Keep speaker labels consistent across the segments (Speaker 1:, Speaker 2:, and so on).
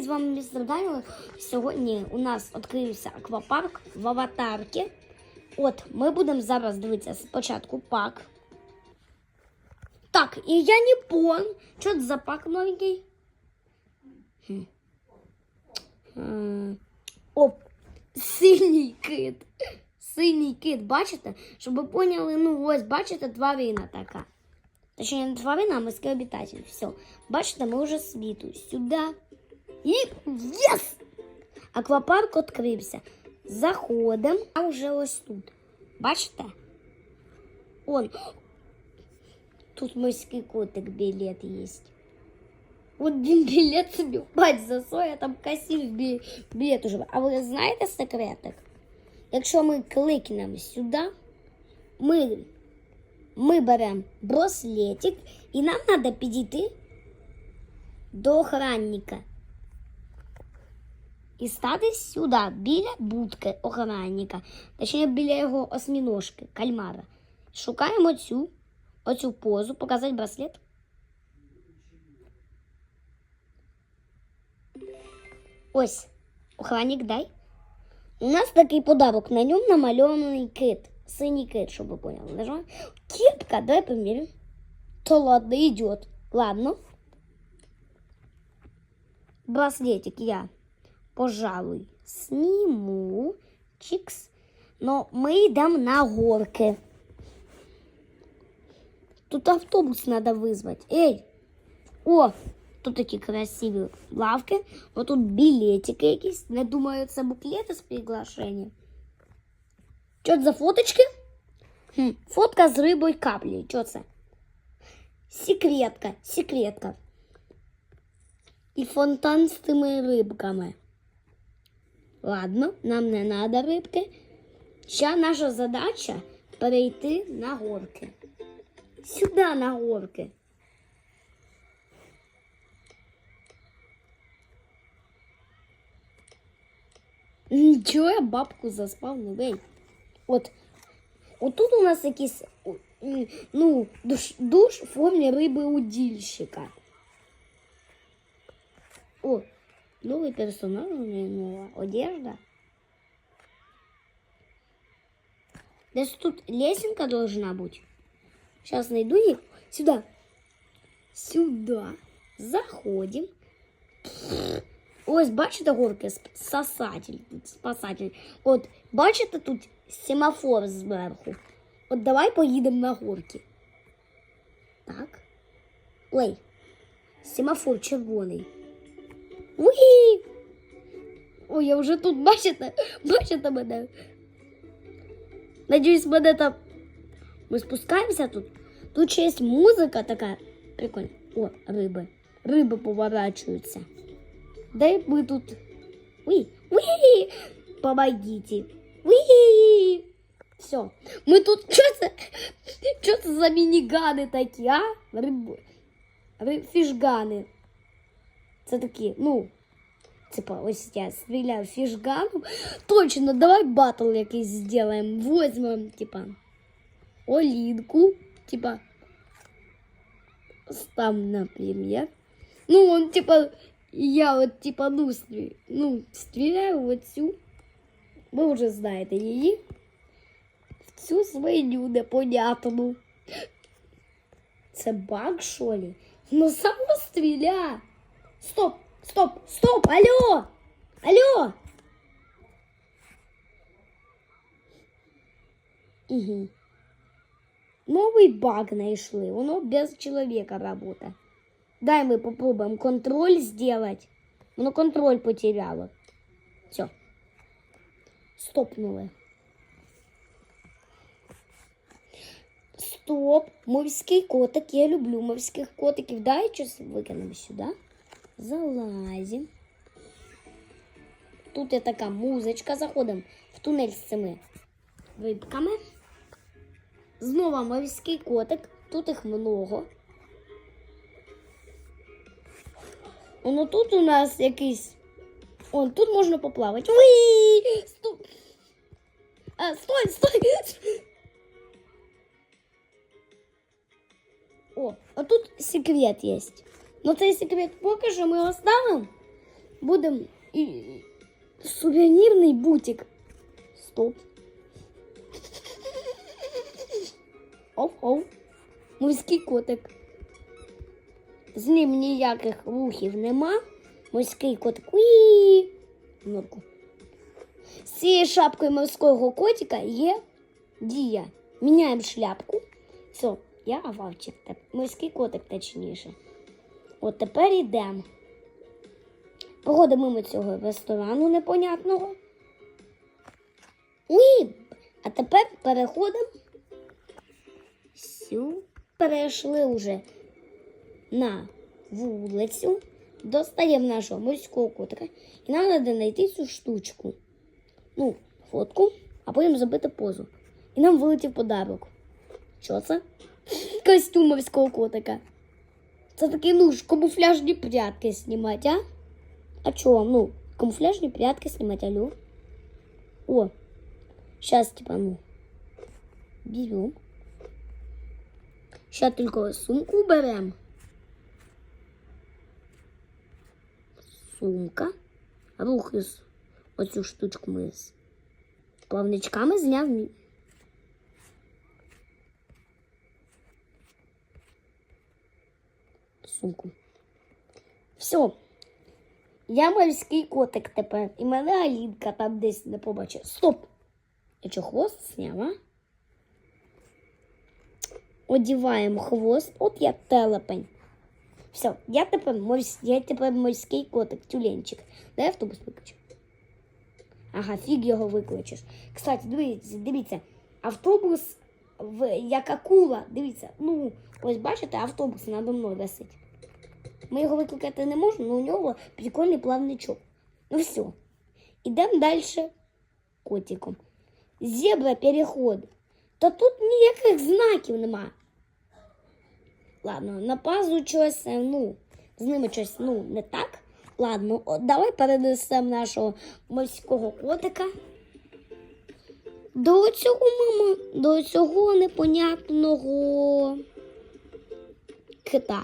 Speaker 1: З вами містер Даніло. Сьогодні у нас відкрився аквапарк в аватарці. От, ми будемо зараз дивитися спочатку пак. Так, і я не понял, що це за пак новенький. М, Оп, синій кит. Синій кит, бачите? Щоб ви поняли, ну ось, бачите, тварина така. Точніше, не тварина, а морський обітатель. Все. Бачите, ми вже світу. Сюди. І єс! Аквапарк відкрився. Заходимо, а вже ось тут. Бачите? Он. Тут морський котик білет є. От він білет собі бать засоє, там касів бі- білет уже. А ви знаєте секретик? Якщо ми кликнемо сюди, ми, ми беремо браслетик, і нам треба підійти до охранника. І стати сюди, біля будки охранника, точніше біля його осьміножки, кальмара. Шукаємо цю, оцю позу, показати браслет. Ось, охранник дай. У нас такий подарок, на ньому намальований кит. Синій кит, щоб ви поняли. Нажимаем. Кепка, давай померим. То ладно, идет. Ладно. Браслетик я, пожалуй, сниму. Чикс. Но мы идем на горки. Тут автобус надо вызвать. Эй! О! Тут такі красиві лавки. Отут білетики якісь. Не думаю, це буклети з приглашення. Що це за фоточки? Хм, фотка з рибою каплі. Що це? Секретка, секретка. І фонтан з тими рибками. Ладно, нам не треба рибки. Ще наша задача перейти на горки. Сюди на горки. Нічого я бабку заспав новий. От. Отут у нас якийсь ну, душ, душ в формі риби удільщика. О, новий персонаж, у неї нова одежда. Десь тут лесенка должна бути. Сейчас найду їх. Сюда. Сюда. Заходим. Ось, бачите, горки спасатель, спасатель. От, бачите тут семафор зверху. От давай поїдемо на горки. Так. Ой, семафор червоний. Уї! Ой, я вже тут, бачите, бачите мене. Надіюсь, мене там. Ми спускаємося тут. Тут ще є музика така. Прикольно. О, риби. Риби поворачуються. Дай мы тут... Уи, уи, помогите. Уи. Все. Мы тут... Что это? Что это за миниганы такие, а? Риб... Риб... Фішгани. Це такі, ну... Типа, ось я стріляю фішганом. Точно, давай батл якийсь сделаем. Возьмем, типа, Олинку. Типа, там, например. Ну, он, типа, я вот типа, ну, стрі- ну, стреляю в цю. Ви вже знаєте її. В цю свиню непонятну. Це баг, що ли? Ну само стріля. Стоп, стоп, стоп, алло! Алло! Угу. Новий баг знайшли. Воно без чоловіка работает. Дай мы попробуем контроль сделать. Оно контроль потеряло. Все. Стопнули. Стоп. Морський котик. Я люблю морських котиків. Дай щось викинемо сюди. Залазим. Тут є така музичка. Заходимо в тунель з цими рибками. Знову морський котик. Тут їх много. Ну тут у нас якийсь. Он тут можна поплавати. Уї! Стой! А, стой, стой! О, а тут секрет є. Ну цей секрет поки що ми оставимо. будемо і сувенірний бутик. Стоп. Оу-оу. Морський котик. З ним ніяких вухів нема. Морський котик. Уї. Норку. З цією шапкою морського котика є дія. Міняємо шляпку. Все, я Вавчик. Морський котик точніше. От тепер йдемо. Походимо мимо цього ресторану непонятного. Уї. А тепер переходимо. Перейшли вже на вулицю, достаємо нашого морського котика. І нам треба знайти цю штучку. Ну, фотку, а потім зробити позу. І нам вилетів подарок. Що це? Костюм морського котика. Це такі, ну, ж камуфляжні прятки знімати, а? А чого? Ну, камуфляжні прятки знімати, алло. О, сейчас, типа, ну, берем. Сейчас только сумку берем. Сумка. Рух із оцю штучку ми з плавничками зняв. Сумку. Все. Я морський котик тепер. І мене Алінка там десь не побачить. Стоп! Я що, хвост зняв, а? Одіваємо хвост. От я телепень. Все, я тепер морсь... я тепер морський котик, тюленчик. Дай автобус виключу. Ага, фіг його викличеш. Кстати, дивіться, дивіться, автобус в... як акула. Дивіться, ну, ось бачите, автобус надо мною висить. Ми його викликати не можемо, але у нього прикольний плавничок. Ну все. Ідемо далі котиком. Зебра переход. Та тут ніяких знаків нема. Ладно, на пазу щось, е, ну, з ними щось ну, не так. Ладно, от давай перенесемо нашого морського котика. До цього, мама, до цього непонятного кита.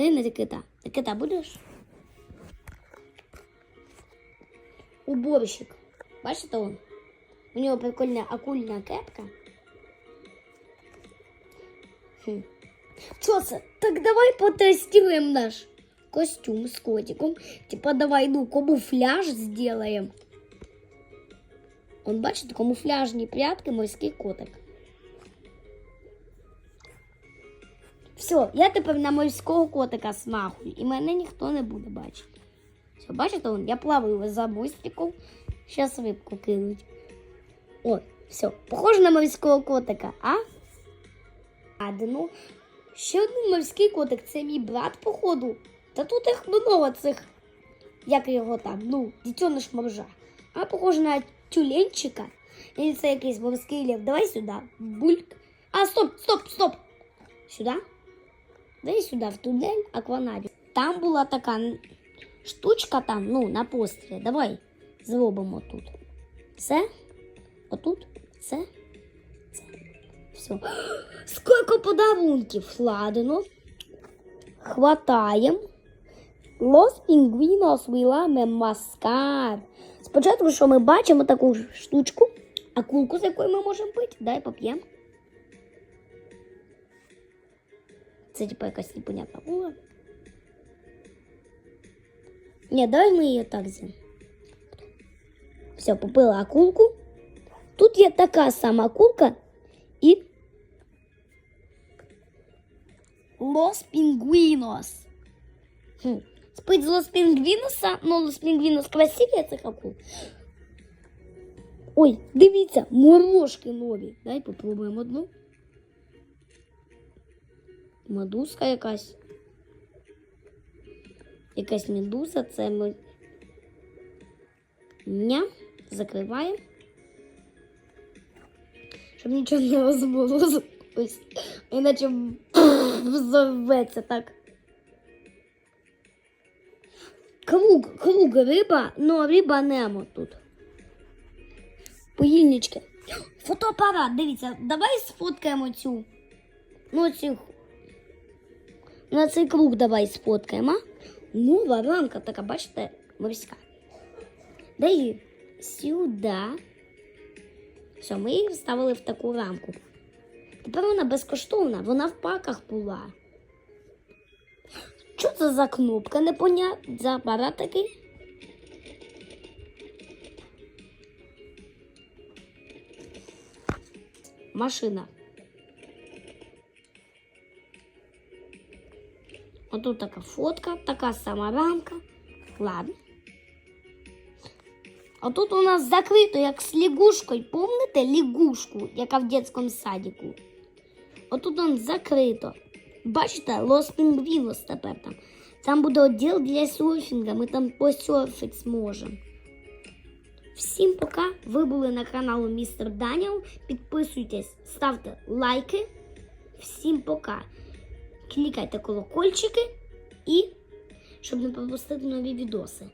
Speaker 1: Дай не кита. Ти кита будеш? Уборщик. Бачите он? У нього прикольна акульна кепка. Хм. Що? Так давай потестируем наш костюм с котиком. Типа давай, ну, камуфляж сделаем. Он бачите, камуфляжні прятки, морський котик. Все, я тепер на морського котика смахую, і мене ніхто не буде бачити. Все, бачите, он, я плаваю за бустриком. Сейчас рибку кинуть. О, все, похоже на морського котика, а? Адну. Ще один морський котик, це мій брат, походу. Та тут їх много цих, як його там, ну, дітьониш моржа. А похоже на тюленчика. І це якийсь морський лев. Давай сюди. Бульк. А, стоп, стоп, стоп. Сюди. Дай сюди, в тунель акванаві. Там була така штучка там, ну, на пострілі. Давай зробимо тут. Це, отут, це, це. Все. Сколько подарунків ладно. Хватаємо. Los Pingüinos Віламе Маскар. Спочатку, що ми бачимо таку штучку, акулку, з якою ми можемо пити. Дай поп'ємо. Це типа якась непонятна акула. Ні, давай ми її так з'їмо. Все, попила акулку. Тут є така сама акулка і Los Pingüinos. Хм. Спить з Лос Пінгвінуса, ну Лос Пінгвінус красиві цих акул. Ой, дивіться, морожки нові. Дай попробуємо одну. Медузка якась. Якась медуза, це ми. Ня. Закриваємо. Щоб нічого не розбуло. Ось. Іначе взорветься так. Круг, круг риба, но риба немо тут. Поїльнички. Фотоапарат, дивіться, давай сфоткаємо цю. Ну, цю. На цей круг давай сфоткаємо. а? Нова рамка така, бачите? морська. Далі сюди. Все, ми її вставили в таку рамку. Тепер вона безкоштовна, вона в паках була. Що це за кнопка непонятна? За апарат такий? Машина. Отут така фотка, така сама рамка. Ладно. А тут у нас закрито, як з лягушкою. Помните лягушку, яка в дитячому садику? Отут он закрито. Бачите, Лос Пінгвінос тепер там. Там буде відділ для серфінга, ми там посерфити зможемо. Всім пока. Ви були на каналу Містер Даніел. Підписуйтесь, ставте лайки. Всім пока. Клікайте колокольчики і щоб не пропустити нові відоси.